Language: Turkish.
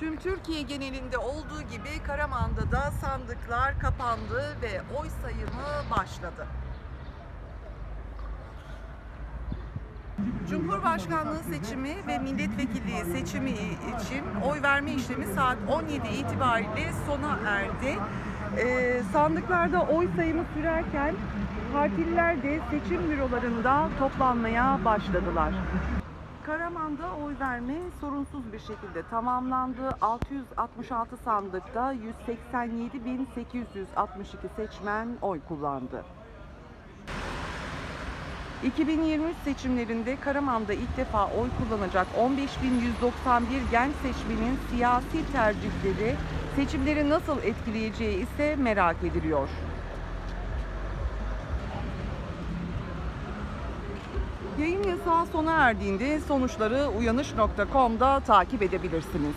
Tüm Türkiye genelinde olduğu gibi Karaman'da da sandıklar kapandı ve oy sayımı başladı. Cumhurbaşkanlığı seçimi ve milletvekilliği seçimi için oy verme işlemi saat 17 itibariyle sona erdi. Ee, sandıklarda oy sayımı sürerken partililer de seçim bürolarında toplanmaya başladılar. Karaman'da oy verme sorunsuz bir şekilde tamamlandı. 666 sandıkta 187.862 seçmen oy kullandı. 2023 seçimlerinde Karaman'da ilk defa oy kullanacak 15.191 genç seçmenin siyasi tercihleri seçimleri nasıl etkileyeceği ise merak ediliyor. Yayın yasağı sona erdiğinde sonuçları uyanış.com'da takip edebilirsiniz.